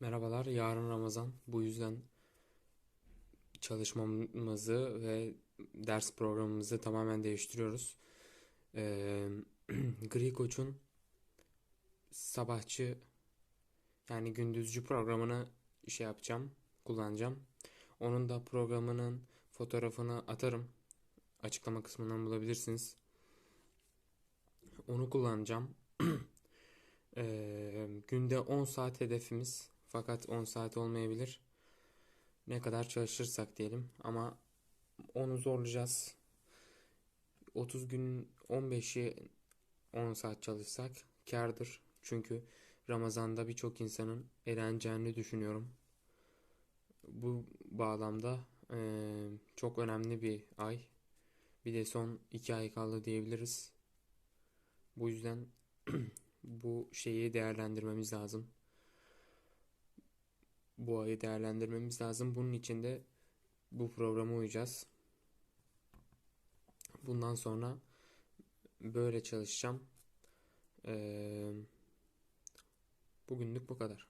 Merhabalar, yarın Ramazan. Bu yüzden çalışmamızı ve ders programımızı tamamen değiştiriyoruz. Ee, Gri Koç'un sabahçı yani gündüzcü programını şey yapacağım, kullanacağım. Onun da programının fotoğrafını atarım. Açıklama kısmından bulabilirsiniz. Onu kullanacağım. Ee, günde 10 saat hedefimiz. Fakat 10 saat olmayabilir. Ne kadar çalışırsak diyelim. Ama onu zorlayacağız. 30 gün 15'i 10 saat çalışsak kârdır. Çünkü Ramazan'da birçok insanın eğleneceğini düşünüyorum. Bu bağlamda eee, çok önemli bir ay. Bir de son 2 ay kaldı diyebiliriz. Bu yüzden bu şeyi değerlendirmemiz lazım. Bu ayı değerlendirmemiz lazım. Bunun için de bu programa uyacağız. Bundan sonra böyle çalışacağım. Eee, bugünlük bu kadar.